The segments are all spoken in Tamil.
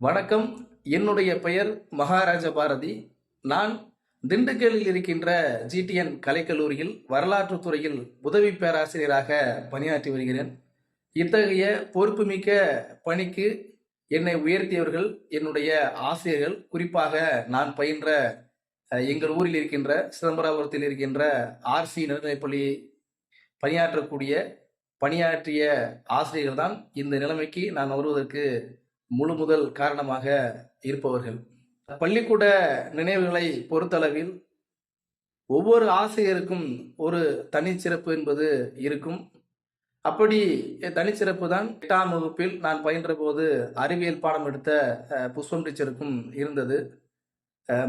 வணக்கம். என்னுடைய பெயர் மகாராஜ பாரதி நான் திண்டுக்கல்லில் இருக்கின்ற ஜிடிஎன் கலைக்கல்லூரியில் வரலாற்றுத் துறையில் உதவி பேராசிரியராக பணியாற்றி வருகிறேன். இத்தகைய பொறுப்புமிக்க பணிக்கு என்னை உயர்த்தியவர்கள் என்னுடைய ஆசிரியர்கள் குறிப்பாக நான் பயின்ற எங்கள் ஊரில் இருக்கின்ற சிதம்பராபுரத்தில் இருக்கின்ற ஆர்சி நடுநிலைப்பள்ளி பணியாற்றக்கூடிய பணியாற்றிய ஆசிரியர்கள் தான் இந்த நிலைமைக்கு நான் வருவதற்கு முழு முதல் காரணமாக இருப்பவர்கள். பள்ளிக்கூட நினைவுகளை பொறுத்தளவில் ஒவ்வொரு ஆசிரியருக்கும் ஒரு தனிச்சிறப்பு என்பது இருக்கும். அப்படி தனிச்சிறப்பு தான் எட்டாம் வகுப்பில் நான் பயின்ற போது அறிவியல் பாடம் எடுத்த புஷ்பம் டீச்சருக்கும் இருந்தது.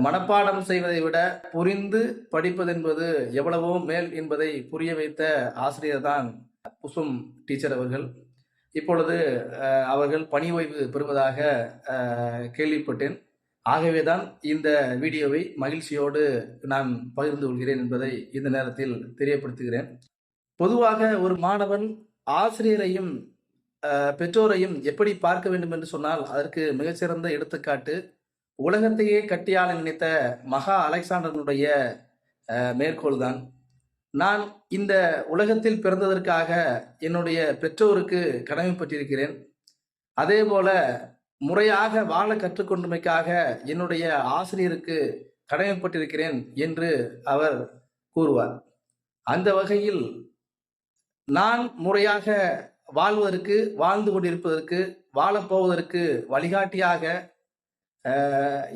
மனப்பாடம் செய்வதை விட புரிந்து படிப்பது என்பது எவ்வளவோ மேல் என்பதை புரிய வைத்த ஆசிரியர் தான் புஷ்பம் டீச்சர் அவர்கள். இப்பொழுது அவர்கள் பணி ஓய்வு பெறுவதாக கேள்விப்பட்டேன். ஆகவே தான் இந்த வீடியோவை மகிழ்ச்சியோடு நான் பகிர்ந்து கொள்கிறேன் என்பதை இந்த நேரத்தில் தெரியப்படுத்துகிறேன். பொதுவாக ஒரு மாணவன் ஆசிரியரையும் பெற்றோரையும் எப்படி பார்க்க வேண்டும் என்று சொன்னால் அதற்கு மிகச்சிறந்த எடுத்துக்காட்டு உலகத்தையே கட்டியாள நினைத்த மகா அலெக்சாண்டர்களுடைய மேற்கோள்தான். நான் இந்த உலகத்தில் பிறந்ததற்காக என்னுடைய பெற்றோருக்கு கடமைப்பட்டிருக்கிறேன். அதே போல முறையாக வாழ கற்றுக்கொண்டமைக்காக என்னுடைய ஆசிரியருக்கு கடமைப்பட்டிருக்கிறேன் என்று அவர் கூறுவார். அந்த வகையில் நான் முறையாக வாழ்வதற்கு வாழ்ந்து கொண்டிருப்பதற்கு வாழப்போவதற்கு வழிகாட்டியாக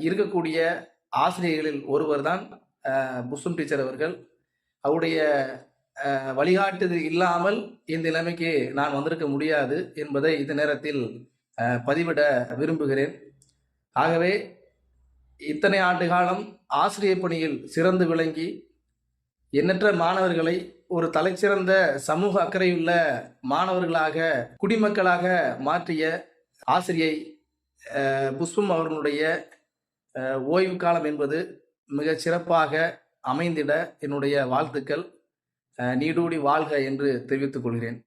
இருக்கக்கூடிய ஆசிரியர்களில் ஒருவர் தான் புஷ்பம் டீச்சர் அவர்கள். அவருடைய வழிகாட்டுதல் இல்லாமல் இந்த நிலைமைக்கு நான் வந்திருக்க முடியாது என்பதை இந்த நேரத்தில் பதிவிட விரும்புகிறேன். ஆகவே இத்தனை ஆண்டு காலம் ஆசிரியர் பணியில் சிறந்து விளங்கி எண்ணற்ற மாணவர்களை ஒரு தலைச்சிறந்த சமூக அக்கறையுள்ள மாணவர்களாக குடிமக்களாக மாற்றிய ஆசிரியை புஷ்பம் அவர்களுடைய ஓய்வு காலம் என்பது மிக சிறப்பாக அமைந்திட என்னுடைய வாழ்த்துக்கள். நீடூடி வாழ்க என்று தெரிவித்துக் கொள்கிறேன்.